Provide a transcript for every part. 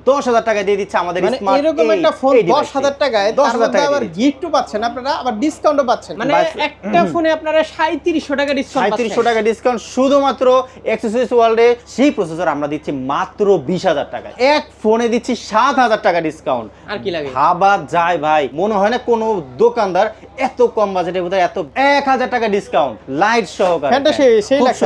দশ হাজার টাকা দিয়ে দিচ্ছে আমাদের মানে এরকম একটা ফোন দশ হাজার টাকায় দশ হাজার টাকা আবার গিফটও পাচ্ছেন আপনারা আবার ডিসকাউন্টও পাচ্ছেন মানে একটা ফোনে আপনারা সাঁত্রিশশো টাকা ডিসকাউন্ট সাঁত্রিশশো টাকা ডিসকাউন্ট শুধুমাত্র এক্সেসরিজ ওয়ার্ল্ডে সেই প্রসেসর আমরা দিচ্ছি মাত্র বিশ হাজার টাকা এক ফোনে দিচ্ছি সাত হাজার টাকা ডিসকাউন্ট আর কি লাগে? ভাবা যায় ভাই মনে হয় না কোনো দোকানদার এত কম বাজেটের ভিতরে এত এক হাজার টাকা ডিসকাউন্ট লাইট সহকারে ফ্যানটা সেই সেই লাগছে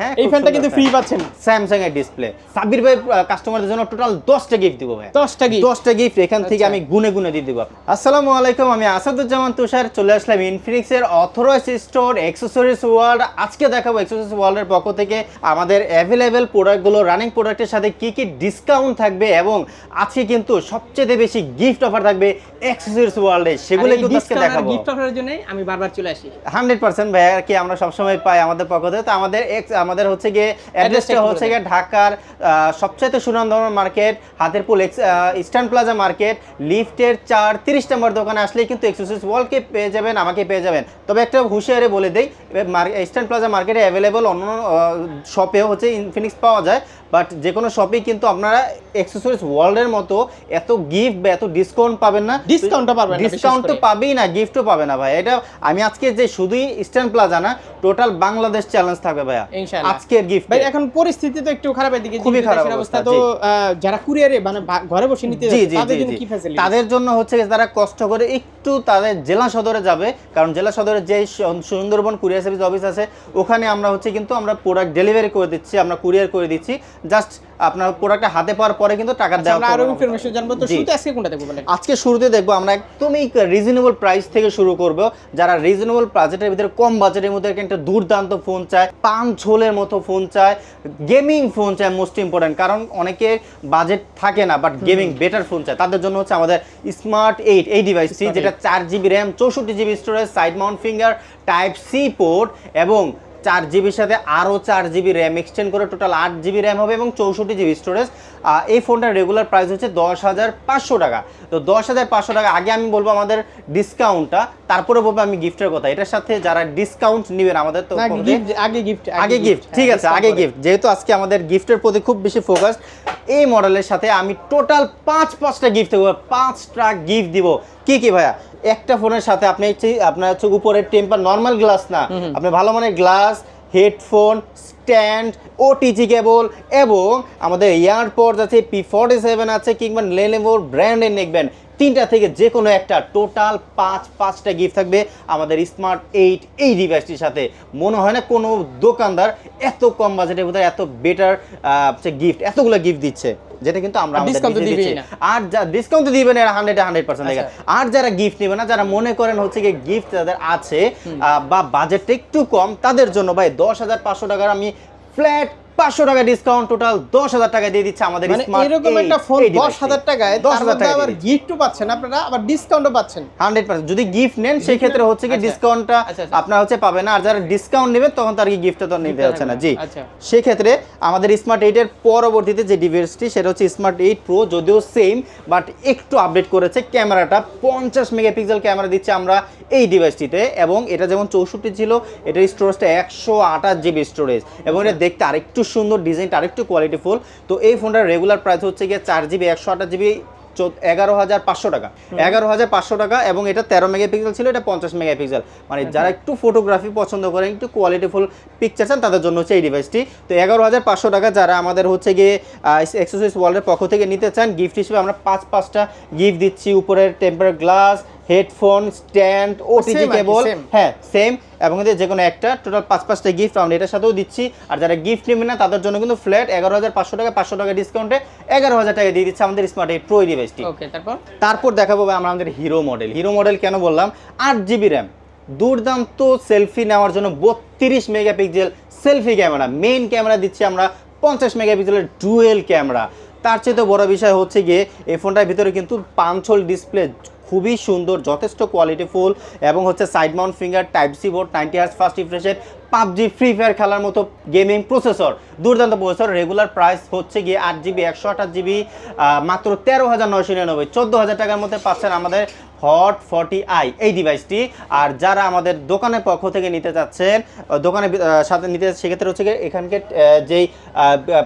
হ্যাঁ এই ফ্যানটা কিন্তু ফ্রি পাচ্ছেন। স্যামসাং এর ডিসপ্লে সাব্বির ভাই কাস্টমারদের জন্য টোটাল দশটা গিফট দিব ভাই দশটা কি দশটা গিফট এখান থেকে আচ্ছা। আমি গুনে গুনে দিয়ে দেবো আসসালামু আলাইকুম আমি আসাদুজ্জামান তুষার চলে আসলাম ইনফিনিক্স এর অথরাইজ স্টোর এক্সেসরিজ ওয়ার্ল্ড আজকে দেখাবো এক্সেসরিজ ওয়ার্ল্ডের পক্ষ থেকে আমাদের অ্যাভেলেবেল প্রোডাক্টগুলো রানিং প্রোডাক্টের সাথে কি কি ডিসকাউন্ট থাকবে এবং আজকে কিন্তু সবচেয়ে বেশি গিফট অফার থাকবে এক্সেসরিজ ওয়ার্ল্ডে সেগুলো কিন্তু আজকে দেখাবো। গিফট অফারের জন্য আমি বারবার চলে আসি। হান্ড্রেড পার্সেন্ট ভাই আর কি আমরা সবসময় পাই আমাদের পক্ষ থেকে। তো আমাদের ex- আমাদের হচ্ছে গিয়ে অ্যাড্রেসটা হচ্ছে গিয়ে ঢাকার সবচাইতে সুনামধন্য market Hatirpool eastern plaza market লিফটের চার তিরিশ নম্বর দোকানে আসলেই কিন্তু এক্সেসরিজ ওয়ালকে পেয়ে যাবেন আমাকে পেয়ে যাবেন। তবে একটা হুঁশিয়ারে বলে দেই ইস্টার্ন প্লাজা মার্কেটে অ্যাভেলেবল অন্য শপেও হচ্ছে ইনফিনিক্স পাওয়া যায় বাট যে কোনো শপেই কিন্তু আপনারা এক্সেসরিজ ওয়ার্ল্ডের মতো এত গিফট বা এত ডিসকাউন্ট পাবেন না। Discount-ও পাবেন না, ডিসকাউন্ট তো পাবেই না গিফটও পাবে না ভাই। এটা আমি আজকে যে শুধুই ইস্টার্ন প্লাজা না টোটাল বাংলাদেশ চ্যালেঞ্জ থাকবে ভাইয়া। ইনশাআল্লাহ। আজকের গিফট ভাই এখন পরিস্থিতি তো একটু খারাপের দিকে খুবই খারাপ অবস্থা, তো যারা কুরিয়ারে মানে ঘরে বসে নিতে তাদের জন্য। কি ফ্যাসিলিটি তাদের জন্য হচ্ছে তারা কষ্ট করে একটু তাদের জেলা সদরে যাবে কারণ জেলা সদরে যে সুন্দরবন কুরিয়ার সার্ভিস অফিস আছে ওখানে আমরা হচ্ছে কিন্তু আমরা প্রোডাক্ট ডেলিভারি করে দিচ্ছি আমরা কুরিয়ার করে দিচ্ছি জাস্ট আপনার প্রোডাক্টটা হাতে পাওয়ার পরে কিন্তু টাকা দেওয়া আমরা আরও। ইনফরমেশন জানব। তো শুরুতে আজকে কোনটা দেখব বলেন? আজকে শুরুতে দেখব আমরা একদমই রিজনেবল প্রাইস থেকে শুরু করব। যারা রিজনেবল বাজেটের ভিতরে কম বাজেটের মধ্যে একটা দুর্দান্ত ফোন চায় পান ঝোলের মতো ফোন চায় গেমিং ফোন চায় মোস্ট ইম্পর্টেন্ট কারণ অনেকের বাজেট থাকে না বাট গেমিং বেটার ফোন চায়। তাদের জন্য হচ্ছে আমাদের স্মার্ট এইট এই ডিভাইসটি যেটা চার জিবি র্যাম চৌষট্টি GB storage side mount finger type C port এবং চার জিবির সাথে আরও চার জিবি র্যাম এক্সটেন্ড করে টোটাল আট জিবি র্যাম হবে এবং চৌষট্টি জিবি স্টোরেজ। এই ফোনটার রেগুলার প্রাইস হচ্ছে দশ হাজার পাঁচশো টাকা। তো দশ হাজার পাঁচশো টাকা আগে আমি বলব আমাদের ডিসকাউন্টটা তারপরে বলব আমি গিফটের কথা। এটার সাথে যারা ডিসকাউন্ট নেবেন আমাদের তো আগে গিফট আগে গিফট ঠিক আছে আগে গিফট যেহেতু আজকে আমাদের গিফটের প্রতি খুব বেশি ফোকাস এই মডেলের সাথে আমি টোটাল পাঁচ পাঁচটা গিফট দেবো পাঁচটা গিফট দিব। কি কি ভাইয়া? একটা ফোনের সাথে আপনি আপনার হচ্ছে উপরের টেম্পার নর্মাল গ্লাস না। আপনি ভালো মানের glass headphone, stand OTG cable এবং আমাদের ইয়ারপডস আছে পি ফর্টি সেভেন আছে কিংবা লেনেভোর ব্র্যান্ডের নেকবেন তিনটা থেকে যে কোনো একটা টোটাল পাঁচ পাঁচটা গিফট থাকবে আমাদের স্মার্ট এইট এই ডিভাইসটির সাথে। মনে হয় না কোনো দোকানদার এত কম বাজেটের ভিতরে এত বেটার গিফট এতগুলো গিফট দিচ্ছে যেটা কিন্তু আমরা আর যা ডিসকাউন্ট তো দিবেন এরা হান্ড্রেড হান্ড্রেড পার্সেন্ট। আর যারা গিফট নেবে না যারা মনে করেন হচ্ছে গিয়ে গিফট যাদের আছে বা বাজেটটা একটু কম তাদের জন্য ভাই দশ হাজার পাঁচশো টাকার আমি ফ্ল্যাট পাঁচশো টাকা ডিসকাউন্ট টোটাল দশ হাজার টাকা দিয়ে দিচ্ছে আমাদের মানে এরকম একটা ফোন দশ হাজার টাকায় দশ হাজার টাকা আবার গিফটও পাচ্ছেন আপনারা আবার ডিসকাউন্টও পাচ্ছেন। Hundred percent. যদি গিফট নেন সেই ক্ষেত্রে হচ্ছে কি আচ্ছা। ডিসকাউন্টটা আচ্ছা, আচ্ছা। আপনার হচ্ছে পাবে না আর যারা ডিসকাউন্ট নেবে তখন তার কি গিফটটা তো নিতে হচ্ছে না। জি। আচ্ছা। সেক্ষেত্রে আমাদের স্মার্ট এইটের পরবর্তীতে যে ডিভাইসটি সেটা হচ্ছে স্মার্ট এইট প্রো যদিও সেম বাট একটু আপডেট করেছে। ক্যামেরাটা পঞ্চাশ মেগাপিক্সেল ক্যামেরা দিচ্ছে আমরা এই ডিভাইসটিতে এবং এটা যেমন চৌষট্টি ছিল এটার স্টোরেজটা একশো আঠাশ জিবি স্টোরেজ এবং এটা দেখতে আরেকটু সুন্দর ডিজাইনটা আরেকটু কোয়ালিটিফুল তো এই ফোনটার রেগুলার প্রাইস হচ্ছে গিয়ে চার জিবি একশো আঠাশ জিবি এগারো হাজার পাঁচশো টাকা। এগারো হাজার পাঁচশো টাকা এবং এটা তেরো মেগাপিক্সেল ছিল এটা পঞ্চাশ মেগাপিক্সেল মানে যারা একটু ফটোগ্রাফি পছন্দ করেন একটু কোয়ালিটিফুল পিকচার চান তাদের জন্য হচ্ছে এই ডিভাইসটি তো এগারো হাজার পাঁচশো টাকা যারা আমাদের হচ্ছে গিয়ে এক্সেসরিজ ওয়ার্ল্ডের পক্ষ থেকে নিতে চান গিফট হিসেবে আমরা পাঁচ পাঁচটা গিফট দিচ্ছি। উপরের temper glass headphone stand OTG cable হ্যাঁ সেম এবং এদের যে কোনো একটা টোটাল পাঁচ পাঁচটা গিফট আমরা এটার সাথেও দিচ্ছি। আর যারা গিফট নেবে না তাদের জন্য কিন্তু ফ্ল্যাট এগারো হাজার পাঁচশো টাকা পাঁচশো টাকা ডিসকাউন্টে এগারো হাজার টাকা দিয়ে দিচ্ছে আমাদের স্মার্ট এই প্রো ডিভাইসটি ওকে তারপর? তারপর দেখাবো আমরা আমাদের হিরো মডেল হিরো মডেল কেন বললাম? আট জিবি র্যাম দুর্দান্ত সেলফি নেওয়ার জন্য বত্রিশ megapixel selfie camera main camera দিচ্ছি আমরা পঞ্চাশ মেগাপিক্সেলের ডুয়েল ক্যামেরা তার চেয়ে তো বড় বিষয় হচ্ছে গিয়ে এই ফোনটার ভিতরে কিন্তু পাঁচল ডিসপ্লে খুবই সুন্দর, যথেষ্ট কোয়ালিটিফুল এবং হচ্ছে side mount finger type C board ninety hertz fast রিফ্রেশের PUBG free fire খেলার মতো গেমিং প্রসেসর দুর্দান্ত প্রসেসর রেগুলার প্রাইস হচ্ছে গিয়ে আট জিবি একশো আঠাশ জিবি মাত্র তেরো হাজার নয়শো নিরানব্বই। চোদ্দ হাজার টাকার মধ্যে পাচ্ছেন আমাদের হট ফর্টি আই এই ডিভাইসটি আর যারা আমাদের দোকানের পক্ষ থেকে নিতে চাচ্ছেন আহ, দোকানের সাথে নিতে সেক্ষেত্রে হচ্ছে গিয়ে এখানকার যেই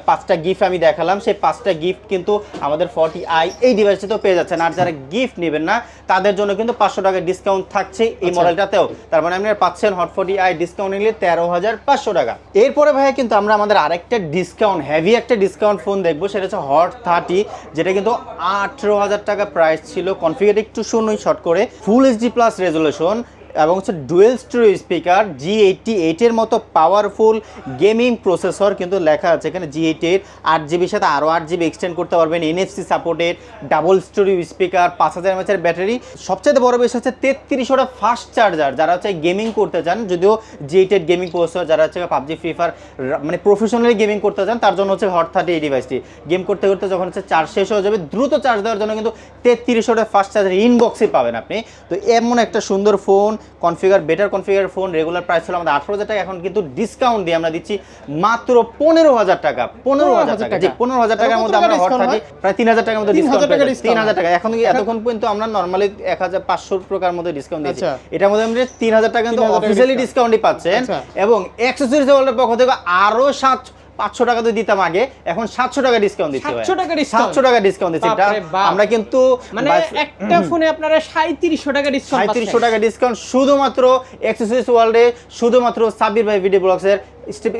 পাঁচটা গিফট আমি দেখালাম সেই পাঁচটা গিফট কিন্তু আমাদের ফর্টি আই এই ডিভাইসটিতেও পেয়ে যাচ্ছেন। আর যারা গিফট নেবেন না তাদের জন্য কিন্তু পাঁচশো টাকা ডিসকাউন্ট থাকছে এই আচ্ছা। মডেলটাতেও তার মানে আপনারা পাচ্ছেন হট ফর্টি আই ডিসকাউন্ট নিলে তেরো হাজার পাঁচশো টাকা। এরপরে ভাইয়া কিন্তু আমরা আমাদের আরেকটা ডিসকাউন্ট হ্যাভি একটা ডিসকাউন্ট ফোন দেখব, সেটা হচ্ছে হট থার্টি যেটা কিন্তু আঠেরো হাজার টাকা প্রাইস ছিল। কনফিগার একটু শুনুই শর্ট করে। ফুল এইচডি প্লাস রেজলিউশন এবং হচ্ছে dual stereo speaker G eighty এইটের মতো পাওয়ারফুল গেমিং প্রসেসর কিন্তু লেখা আছে। এখানে জি এইট এইট আট জিবির সাথে আরও আট জিবি এক্সটেন্ড করতে পারবেন NFC supported double stereo speaker পাঁচ হাজার এমএচের ব্যাটারি সবচেয়ে বড় বিষয় হচ্ছে তেত্রিশশোটা ফাস্ট চার্জার যারা হচ্ছে গেমিং করতে চান, যদিও G eight eight gaming processor যারা হচ্ছে পাবজি ফ্রি ফায়ার মানে প্রফেশনালি গেমিং করতে চান, তার জন্য হচ্ছে হট থার্টি এই ডিভাইসটি গেম করতে করতে যখন হচ্ছে চার্জ শেষ হয়ে যাবে, দ্রুত চার্জ দেওয়ার জন্য কিন্তু তেত্রিশশোটা ফাস্ট চার্জার ইনবক্সে পাবেন আপনি। তো এমন একটা সুন্দর phone configure better configure phone regular price ছিল আমাদের আঠারো হাজার টাকা। এখন কিন্তু ডিসকাউন্ট দিয়ে আমরা দিচ্ছি মাত্র পনেরো হাজার টাকা। পনেরো হাজার টাকা। জি পনেরো হাজার টাকার মধ্যে আমরা হট হয়? প্রায় তিন হাজার টাকার মধ্যে ডিসকাউন্ট তিন হাজার টাকা। এখন এতক্ষণ পর্যন্ত আমরা নর্মালি এক হাজার পাঁচশো টাকার মধ্যে ডিসকাউন্ট দিচ্ছি। এটার মধ্যে আমরা তিন হাজার টাকা কিন্তু অফিসিয়ালি। ডিসকাউন্টই পাচ্ছেন। আচ্ছা। এবং অ্যাক্সেসরিজ ওয়ার্ল্ডের পক্ষ থেকে আরও সাত পাঁচশো টাকা তো দিতাম আগে এখন সাতশো টাকা ডিসকাউন্ট দিচ্ছি 700 টাকা? সাতশো টাকা ডিসকাউন্ট দিচ্ছি। এটা আমরা কিন্তু মানে একটা ফোনে আপনারা সাঁত্রিশশো টাকা ডিসকাউন্ট সাঁত্রিশশো টাকা ডিসকাউন্ট শুধুমাত্র এক্সেসরিজ ওয়ার্ল্ডে শুধুমাত্র সাবির ভাই ভিডিও ব্লগসের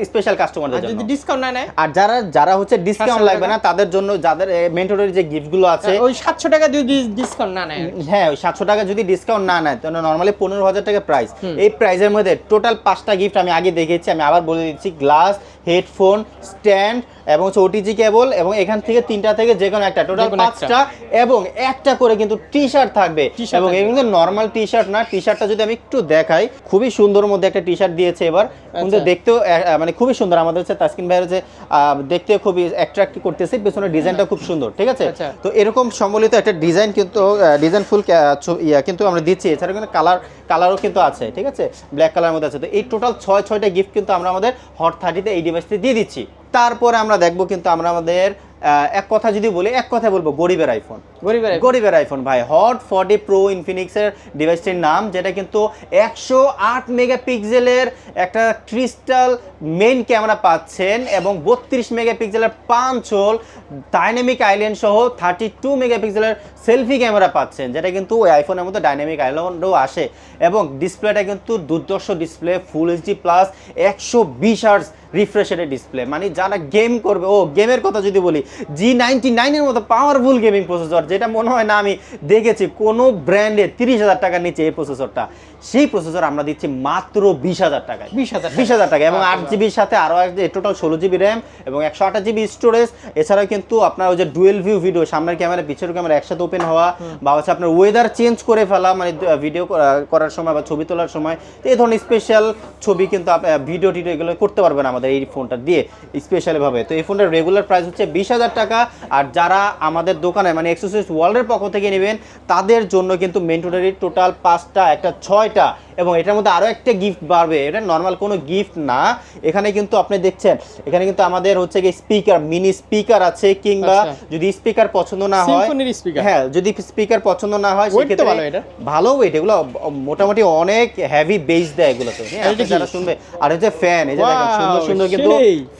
স্পেশাল কাস্টমারদের জন্য যদি ডিসকাউন্ট না নেয়? আর যারা যারা হচ্ছে ডিসকাউন্ট লাগবে না তাদের জন্য যাদের মেন্টরের যে গিফটগুলো আছে ওই সাতশো টাকা যদি ডিসকাউন্ট না নেয়। হ্যাঁ ওই সাতশো টাকা যদি ডিসকাউন্ট না নেয় তাহলে নর্মালি পনেরো হাজার টাকা প্রাইস এই প্রাইসের মধ্যে টোটাল পাঁচটা গিফট আমি আগে দেখেছি আমি আবার বলে দিচ্ছি গ্লাস হেডফোন স্ট্যান্ড এবং হচ্ছে ওটিজি কেবল এবং এখান থেকে তিনটা থেকে যে কোনো একটা টোটাল পাঁচটা এবং একটা করে কিন্তু টি শার্ট থাকবে। এবং। এগুলো কিন্তু নর্মাল টি শার্ট না টি শার্টটা যদি আমি একটু দেখাই খুবই সুন্দর মধ্যে একটা টি শার্ট দিয়েছে এবার। কিন্তু আচ্ছা। দেখতেও মানে খুবই সুন্দর। আমাদের হচ্ছে তাসকিন ভাইয়ের যে দেখতে খুবই অ্যাট্রাক্ট করতেছে পেছনের ডিজাইনটা খুব সুন্দর ঠিক আছে? আচ্ছা। তো এরকম সম্বলিত একটা ডিজাইন কিন্তু ডিজাইন ফুল ইয়া কিন্তু আমরা দিচ্ছি। এছাড়া কিন্তু কালার কালারও কিন্তু আছে ঠিক আছে? ব্ল্যাক কালার মধ্যে আছে। তো এই টোটাল ছয় ছয়টা গিফট কিন্তু আমরা আমাদের হট থার্টিতে এই ডিভাইসটি দিয়ে দিচ্ছি। তারপরে আমরা দেখব কিন্তু আমরা আমাদের এক কথা যদি বলি এক কথা বলব গরিবের আইফোন গরিবের আইফোন ভাই। হট ফর্টি প্রো ইনফিনিক্সের ডিভাইসটির নাম, যেটা কিন্তু একশো আট মেগাপিক্সেলের একটা ক্রিস্টাল মেইন ক্যামেরা পাচ্ছেন এবং বত্রিশ মেগাপিক্সেলের পাঁচ হোল ডাইনামিক আইল্যান্ড সহ থার্টি টু মেগাপিক্সেলের সেলফি ক্যামেরা পাচ্ছেন, যেটা কিন্তু ওই আইফোনের মধ্যে ডাইনামিক আইল্যান্ডও আসে। এবং ডিসপ্লেটা কিন্তু দুর্দর্শ ডিসপ্লে ফুল এইচডি প্লাস একশো বিশ আর্স রিফ্রেশের ডিসপ্লে মানে যারা গেম করবে, ও গেমের কথা যদি বলি জি নাইনটি নাইনের মতো পাওয়ারফুল গেমিং প্রসেসর যেটা মনে হয় না আমি দেখেছি কোনো ব্র্যান্ডে তিরিশ হাজার টাকার নিচে এই প্রসেসরটা সেই প্রসেসর আমরা দিচ্ছি মাত্র বিশ হাজার টাকায়। 20,000 বিশ হাজার টাকা এবং আট জিবির সাথে আরও এক টোটাল ষোলো জিবি র্যাম এবং একশো আঠাশ জিবি স্টোরেজ এছাড়াও কিন্তু আপনার ওই যে ডুয়েল ভিউ ভিডিও সামনের ক্যামেরা পিছের ক্যামেরা একসাথে ওপেন হওয়া বা হচ্ছে আপনার ওয়েদার চেঞ্জ করে ফেলা মানে ভিডিও করার সময় বা ছবি তোলার সময়। তো এই ধরনের স্পেশাল ছবি কিন্তু ভিডিও টিডিও এগুলো করতে পারবেন আমাদের এই ফোনটা দিয়ে স্পেশালভাবে তো এই ফোনটার রেগুলার প্রাইস হচ্ছে বিশ হাজার টাকা। আর যারা আমাদের দোকানে মানে এক্সোসিস ওয়ার্ল্ডের পক্ষ থেকে নেবেন তাদের জন্য কিন্তু মেন্টুটারি টোটাল পাঁচটা একটা ছয়টা এবং এটার মধ্যে আরও একটা গিফট বাড়বে এটা নর্মাল কোনো গিফট না এখানে কিন্তু আপনি দেখছেন এখানে কিন্তু আমাদের হচ্ছে কি স্পিকার মিনি স্পিকার আছে কিংবা আচ্ছা। যদি স্পিকার পছন্দ না হয়? হ্যাঁ যদি স্পিকার পছন্দ না হয় সেক্ষেত্রে ভালো এটা। ভালো ওয়েট এগুলো মোটামুটি অনেক হেভি বেস দেয় এগুলোতে হ্যাঁ? যারা শুনবে আর হচ্ছে ফ্যান এই যে দেখেন সুন্দর সুন্দর কিন্তু।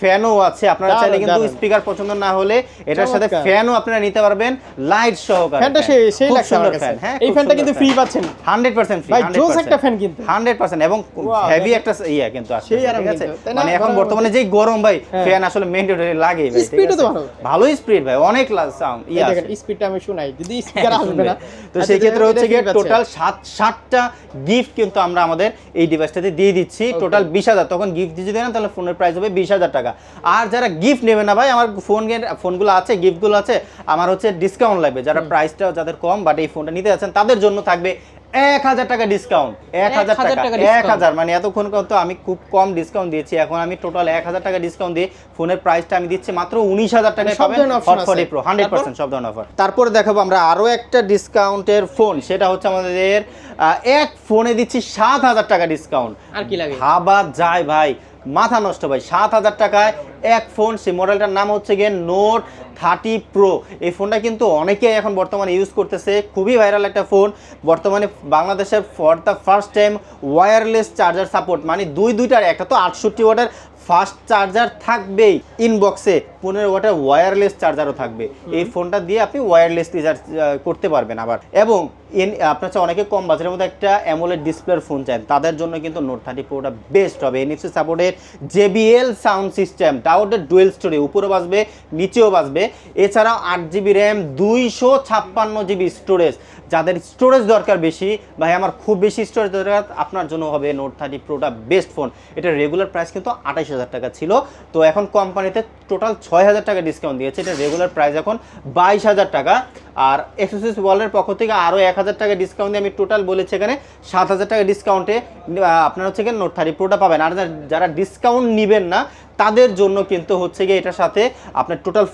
ফ্যানও আছে আপনারা চাইলে কিন্তু স্পিকার পছন্দ না হলে এটার সাথে। ফ্যানও আপনারা নিতে পারবেন লাইট সহকারে ফ্যানটা সেই সেই লাগছে আমার কাছে। হ্যাঁ এই ফ্যানটা কিন্তু ফ্রি পাচ্ছেন। হান্ড্রেড পার্সেন্ট ফ্রি ভাই, জোস একটা fan কিন্তু। Hundred percent. এবং হেভি একটা ইয়া কিন্তু ঠিক আছে? না? মানে এখন বর্তমানে যেই গরম ভাই। ফ্যান আসলে লাগে ভাই ঠিক Speed ও তো আছে? ভালো। স্পিড ভাই অনেক সাউন্ড ইয়া স্পিডটা আমি শুনাই। যদি স্পিকার আসবে না তো আচ্ছা, সেই ক্ষেত্রে হচ্ছে গিয়ে টোটাল সাত ষাটটা গিফট কিন্তু আমরা আমাদের এই ডিভাইসটাতে দিয়ে দিচ্ছি। টোটাল বিশ হাজার। তখন গিফট দিয়ে দেন তাহলে ফোনের প্রাইস হবে বিশ হাজার টাকা। আর যারা গিফট নেবে না ভাই আমার ফোন ফোনগুলো আছে গিফটগুলো আছে আমার হচ্ছে ডিসকাউন্ট লাগবে। যারা প্রাইসটা যাদের কম বাট এই ফোনটা নিতে যাচ্ছেন তাদের জন্য থাকবে এক হাজার টাকা ডিসকাউন্ট এক হাজার টাকা। টাকা এক হাজার মানে এতক্ষণ তো আমি খুব কম ডিসকাউন্ট দিয়েছি। এখন আমি টোটাল এক হাজার টাকা ডিসকাউন্ট দিয়ে ফোনের প্রাইসটা আমি দিচ্ছি মাত্র উনিশ হাজার টাকায় পাবেন ফর্টি প্রো হান্ড্রেড পার্সেন্ট সব ধরনের অফার তারপরে দেখাবো আমরা আরও একটা ডিসকাউন্টের ফোন সেটা হচ্ছে আমাদের এক ফোনে দিচ্ছি সাত হাজার টাকা ডিসকাউন্ট আর কি লাগে? ভাবা যায় ভাই। মাথা নষ্ট ভাই, সাত হাজার টাকায় এক ফোন। সেই মডেলটার নাম হচ্ছে গিয়ে নোট থার্টি প্রো এই ফোনটা কিন্তু অনেকেই এখন বর্তমানে ইউজ করতেছে। খুবই ভাইরাল একটা ফোন। বর্তমানে বাংলাদেশের for the first time wireless charger support মানে দুই দুইটার, একটা তো আটষট্টি ওয়াটের ফাস্ট চার্জার থাকবেই ইনবক্সে পনেরো ওয়াটের ওয়্যারলেস চার্জারও থাকবে। এই ফোনটা দিয়ে আপনি ওয়্যারলেস রিচার্জ করতে পারবেন আবার। এবং এন আপনার হচ্ছে অনেকে কম বাজারের মধ্যে একটা অ্যামোলেড ডিসপ্লের ফোন চান তাদের জন্য কিন্তু নোট থার্টি প্রোটা বেস্ট হবে। এনএফসি সাপোর্টের জেবিএল সাউন্ড সিস্টেম টাওয়ারটা ডুয়েল স্টোরি উপরে বাজবে নিচেও বাজবে। এছাড়াও আট জিবি র্যাম দুইশো ছাপ্পান্ন জিবি স্টোরেজ যাদের স্টোরেজ দরকার বেশি, ভাই আমার খুব বেশি স্টোরেজ দরকার, আপনার জন্য হবে নোট থার্টি প্রোটা বেস্ট ফোন এটা রেগুলার প্রাইস কিন্তু আঠাশ হাজার টাকা ছিল। তো এখন কোম্পানিতে টোটাল ছয় হাজার টাকা ডিসকাউন্ট দিয়েছে। এটা রেগুলার প্রাইস এখন বাইশ হাজার টাকা। আর এক্সেসরিজ ওয়ালের পক্ষ থেকে আরও এক হাজার টাকা ডিসকাউন্ট দিয়ে আমি টোটাল বলেছি এখানে সাত হাজার টাকা ডিসকাউন্টে আপনার হচ্ছে গিয়ে নোট থার্টি প্রোটা পাবেন। আর যারা- ডিসকাউন্ট নেবেন না তাদের জন্য কিন্তু হচ্ছে গিয়ে এটার সাথে আপনার টোটাল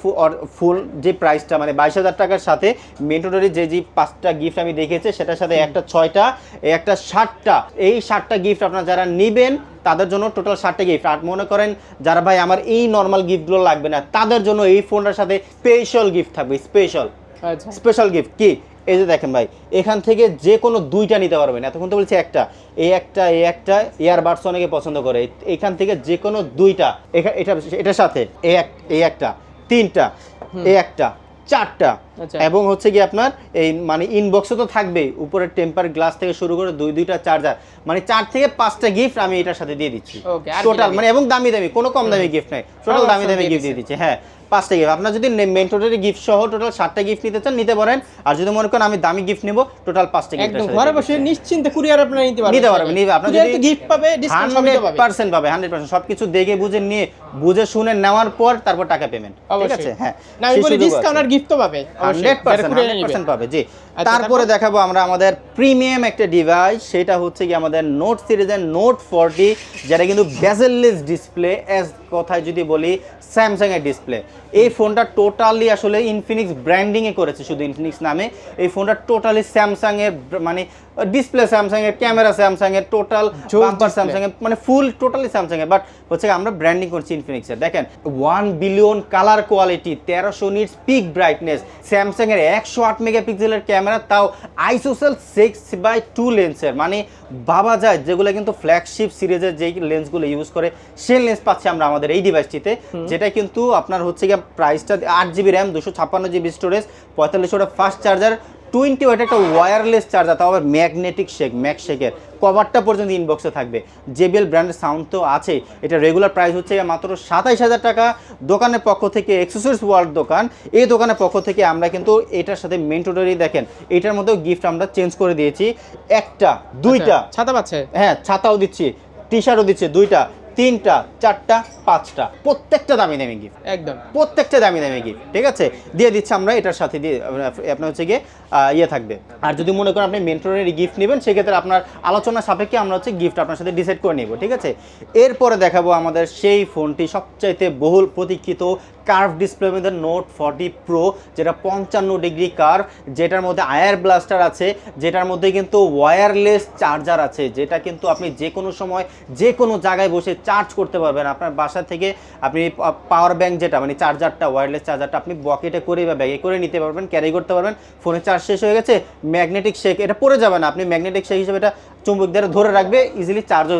ফুল যে প্রাইসটা মানে বাইশ হাজার টাকার সাথে মেন্টোটারি যে যে পাঁচটা গিফট আমি দেখেছি সেটার সাথে একটা ছয়টা একটা ষাটটা এই ষাটটা গিফট আপনারা যারা নেবেন তাদের জন্য টোটাল ষাটটা গিফট আর মনে করেন যারা ভাই আমার এই নর্মাল গিফটগুলো লাগবে না তাদের জন্য এই ফোনটার সাথে স্পেশাল গিফট থাকবে স্পেশাল স্পেশাল গিফট কি? এই যে দেখেন ভাই এখান থেকে যে কোনো দুইটা নিতে পারবেন। এতক্ষণ তো বলছি একটা। এই একটা এই একটা ইয়ারবাডস অনেকে পছন্দ করে। এখান থেকে যে কোনো দুইটা এটা এটার সাথে এই এক এই একটা তিনটা এই একটা চারটা। আচ্ছা। এবং হচ্ছে কি আপনার এই মানে ইনবক্সে তো থাকবেই। উপরে টেম্পার গ্লাস থেকে শুরু করে দুই দুইটা চার্জার মানে চার থেকে পাঁচটা গিফট আমি এটার সাথে দিয়ে দিচ্ছি। টোটাল মানে এবং দামি দামি কোনো কম দামি গিফট নাই। টোটাল দামি দামি গিফট দিয়ে দিচ্ছি হ্যাঁ। পাঁচটা গিফট আপনার যদি মেন টোটালি গিফট সহ টোটাল সাতটা গিফট নিতে চান নিতে পারেন। আর যদি মনে করেন আমি দামি গিফট নেব টোটাল পাঁচটা গিফট একদম ঘরে বসে নিশ্চিন্তে কুরিয়ার আপনারা নিতে পারবেন। নিতে পারবেন। আপনার যদি গিফট পাবে ডিসকাউন্ট পাবে। পার্সেন্ট পাবে হান্ড্রেড পার্সেন্ট সবকিছু দেখে বুঝে নিয়ে বুঝে শুনে নেওয়ার পর তারপর টাকা পেমেন্ট ঠিক আছে? হ্যাঁ। আমি বলি ডিসকাউন্ট আর গিফট তো পাবে। অবশ্যই। হান্ড্রেড যারা পার্সেন্ট courier হান্ড্রেড নিবে। পার্সেন্ট পাবে জি। আচ্ছা, তারপরে? দেখাবো আমরা আমাদের প্রিমিয়াম একটা ডিভাইস সেটা হচ্ছে কি আমাদের নোট সিরিজের নোট ফোরটি যেটা কিন্তু বেজেললেস ডিসপ্লে এস কথায় যদি বলি স্যামসাং এর ডিসপ্লে এই ফোনটা টোটালি আসলে ইনফিনিক্স ব্র্যান্ডিং এ করেছে শুধু ইনফিনিক্স নামে। এই ফোনটা টোটালি স্যামসাং এর মানে ডিসপ্লে স্যামসাং এর ক্যামেরা স্যামসাং এর টোটাল বাম্পার স্যামসাং এর মানে ফুল টোটালি স্যামসাং এর। বাট হচ্ছে আমরা ব্র্যান্ডিং করছি ইনফিনিক্সের দেখেন ওয়ান বিলিয়ন কালার কোয়ালিটি তেরোশো নিটস পিক ব্রাইটনেস স্যামসাং এর একশো আট মেগাপিক্সেলের ক্যামেরা তাও আইসোসেল সিক্স বাই টু লেন্সের মানে বাবা যায় যেগুলো কিন্তু ফ্ল্যাগশিপ সিরিজের যেই লেন্সগুলো ইউজ করে সেই লেন্স পাচ্ছি আমরা আমাদের এই ডিভাইসটিতে যেটা কিন্তু আপনার হচ্ছে গিয়ে প্রাইসটা আট জিবি র্যাম দুশো ছাপ্পান্ন জিবি স্টোরেজ পঁয়তাল্লিশ ওটা ফাস্ট চার্জার টোয়েন্টি ওয়াট একটা ওয়্যারলেস চার্জার তাও আবার ম্যাগনেটিক শেক ম্যাক শেকের কভারটা পর্যন্ত ইনবক্সে থাকবে। জেবিএল ব্র্যান্ডের সাউন্ড তো আছে এটা রেগুলার প্রাইস হচ্ছে মাত্র সাতাইশ হাজার টাকা। দোকানের পক্ষ থেকে এক্সেসরিজ ওয়ার্ল্ড দোকান। এই দোকানের পক্ষ থেকে আমরা কিন্তু এটার সাথে মেন্টোটারি দেখেন এটার মধ্যেও গিফট আমরা চেঞ্জ করে দিয়েছি। একটা দুইটা। আচ্ছা, ছাতা পাচ্ছে? হ্যাঁ ছাতাও দিচ্ছি টি শার্টও দিচ্ছে দুইটা। তিনটা চারটা পাঁচটা। প্রত্যেকটা দামি দামি গিফট একদম। প্রত্যেকটা দামি দামি গিফট ঠিক আছে? দিয়ে দিচ্ছি আমরা এটার সাথে দিয়ে আপনার হচ্ছে গিয়ে ইয়ে থাকবে। আর যদি মনে করেন আপনি মেন্টরের গিফট নেবেন সেক্ষেত্রে আপনার আলোচনা সাপেক্ষে আমরা হচ্ছে গিফট আপনার সাথে ডিসাইড করে নিব ঠিক আছে? এরপরে দেখাবো আমাদের সেই ফোনটি সবচাইতে বহুল প্রতীক্ষিত কার্ভ ডিসপ্লে মধ্যে নোট ফর্টি প্রো যেটা পঞ্চান্ন ডিগ্রি কার্ভ যেটার মধ্যে আয়ার ব্লাস্টার আছে যেটার মধ্যে কিন্তু ওয়্যারলেস চার্জার আছে যেটা কিন্তু আপনি যে কোনো সময় যে কোনো জায়গায় বসে চার্জ করতে পারবেন। আপনার বাসা থেকে আপনি পাওয়ার ব্যাঙ্ক যেটা মানে চার্জারটা ওয়্যারলেস চার্জারটা আপনি বকেটে করে বা ব্যাগে করে নিতে পারবেন ক্যারি করতে পারবেন। ফোনে চার্জ শেষ হয়ে গেছে ম্যাগনেটিক শেক এটা পড়ে যাবে না। আপনি ম্যাগনেটিক শেক হিসেবে এটা চুম্বক দ্বারা ধরে রাখবে ইজিলি চার্জও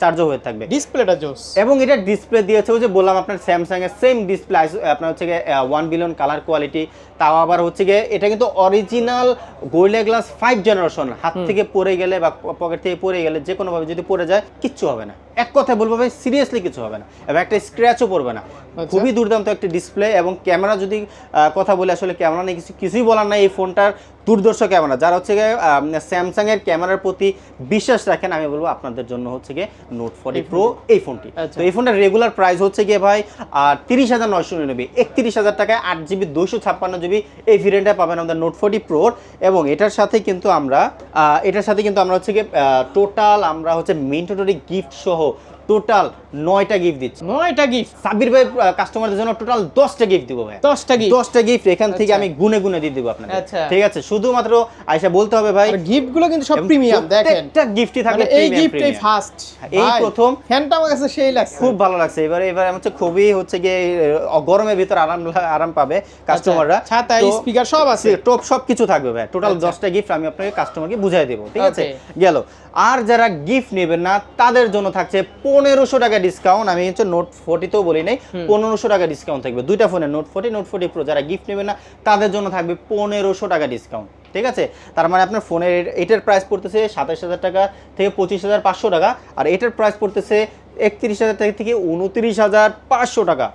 চার্জও হয়ে থাকবে। ডিসপ্লেটা জোস। এবং এটা ডিসপ্লে দিয়েছে যে বললাম আপনার স্যামসাং এর সেম ডিসপ্লে আপনার হচ্ছে গিয়ে ওয়ান বিলিয়ন কালার কোয়ালিটি তাও আবার হচ্ছে গিয়ে এটা কিন্তু অরিজিনাল গোল্ডে গ্লাস ফাইভ জেনারেশন হাত থেকে পড়ে গেলে বা পকেট থেকে পড়ে গেলে যে কোনোভাবে যদি পড়ে যায় কিচ্ছু হবে না। এক কথায় বলব ভাই সিরিয়াসলি কিছু হবে না। এবং একটা স্ক্র্যাচও পড়বে না। আচ্ছা। খুবই দুর্দান্ত একটা ডিসপ্লে এবং ক্যামেরা যদি কথা বলে আসলে ক্যামেরা নেই কিছু কিছুই বলার নাই এই ফোনটার দুর্দর্শ ক্যামেরা যারা হচ্ছে গিয়ে স্যামসাং এর ক্যামেরার প্রতি বিশ্বাস রাখেন আমি বলব আপনাদের জন্য হচ্ছে গিয়ে নোট ফর্টি প্রো এই ফোনটি। আচ্ছা। তো এই ফোনটার রেগুলার প্রাইস হচ্ছে গিয়ে ভাই তিরিশ হাজার নয়শো নিরানব্বই একত্রিশ হাজার টাকায় আট জিবি দুশো ছাপ্পান্ন জিবি এই ভেরিয়েন্টটা পাবেন আমাদের নোট ফোর্টি প্রোর এবং এটার সাথে কিন্তু আমরা এটার সাথে কিন্তু আমরা হচ্ছে গিয়ে টোটাল আমরা হচ্ছে মিন্টোটরি গিফট সহ টোটাল নয়টা গিফট দিচ্ছি। নয়টা গিফট সাব্বির ভাই কাস্টমারদের জন্য টোটাল দশটা গিফট দিব ভাই। দশটা গিফট দশটা গিফট এখান থেকে আচ্ছা। আমি গুনে গুনে দিয়ে দিব আপনাকে আচ্ছা। ঠিক আছে? শুধুমাত্র আয়সা বলতে হবে ভাই গিফটগুলো কিন্তু সব প্রিমিয়াম দেখেন। প্রত্যেকটা গিফটই থাকবে মানে এই গিফট এই ফার্স্ট এই প্রথম ফ্যানটা আমার কাছে সেই লাগছে। খুব ভালো লাগছে। এবারে এবারে হচ্ছে খুবই হচ্ছে গিয়ে গরমের ভিতর আরাম আরাম পাবে কাস্টমাররা আচ্ছা, ছাতা স্পিকার সব আছে। টপ সব কিছু থাকবে ভাই। টোটাল। দশটা গিফট আমি আপনাকে কাস্টমারকে বুঝাই দেবো। ঠিক আছে. গেল। আর যারা গিফট নেবেন না তাদের জন্য থাকছে পনেরোশো টাকা ডিসকাউন্ট আমি হচ্ছে নোট ফোর্টিতেও বলি নাই পনেরোশো টাকা ডিসকাউন্ট থাকবে। দুইটা ফোনে note forty note forty pro যারা গিফট নেবে না তাদের জন্য থাকবে পনেরোশো টাকা ডিসকাউন্ট ঠিক আছে? তার মানে আপনার ফোনের এটার প্রাইস পড়তেছে সাতাশ হাজার টাকা থেকে পঁচিশ হাজার পাঁচশো টাকা আর এটার প্রাইস পড়তেছে একত্রিশ হাজার টাকা থেকে উনত্রিশ হাজার পাঁচশো টাকা.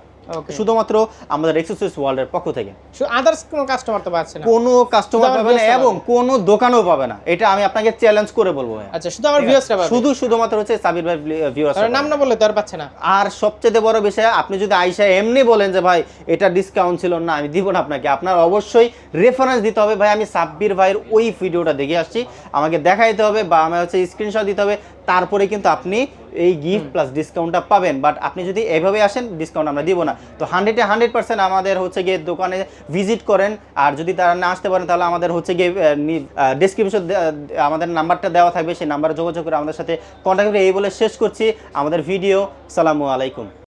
শুধুমাত্র আমাদের এক্সেসরিজ ওয়ার্ল্ডের পক্ষ থেকে। আদার্স কোনো কাস্টমার তো পাচ্ছে না। কোনো কাস্টমার পাবে না এবং। কোনো দোকানও পাবে না। এটা আমি আপনাকে চ্যালেঞ্জ করে বলব আচ্ছা শুধু আমার ভিউয়ার্সরা পাবে? শুধু শুধুমাত্র হচ্ছে সাবির ভাই ভিউয়ার্স নাম না বললে তো আর পাচ্ছে না। আর সবচেয়ে বড় বিষয় আপনি যদি আইসা এমনি বলেন যে ভাই এটা ডিসকাউন্ট ছিল না আমি দিব না আপনাকে। আপনার অবশ্যই রেফারেন্স দিতে হবে। ভাই আমি সাব্বির ভাইয়ের ওই ভিডিওটা দেখে আসছি। আমাকে দেখাইতে হবে বা আমার হচ্ছে স্ক্রিনশট দিতে হবে। তারপরে কিন্তু আপনি এই গিফট প্লাস ডিসকাউন্টটা পাবেন। বাট আপনি যদি এভাবে আসেন ডিসকাউন্ট আমরা দিব না। তো হান্ড্রেডে হান্ড্রেড পার্সেন্ট আমাদের হচ্ছে গিয়ে দোকানে ভিজিট করেন। আর যদি তারা না আসতে পারেন তাহলে আমাদের হচ্ছে গিয়ে ডিসক্রিপশন আমাদের নাম্বারটা দেওয়া থাকবে। সেই নাম্বারে যোগাযোগ করে আমাদের সাথে কন্ট্যাক্ট করে এই বলে শেষ করছি। আমাদের ভিডিও সালামু আলাইকুম।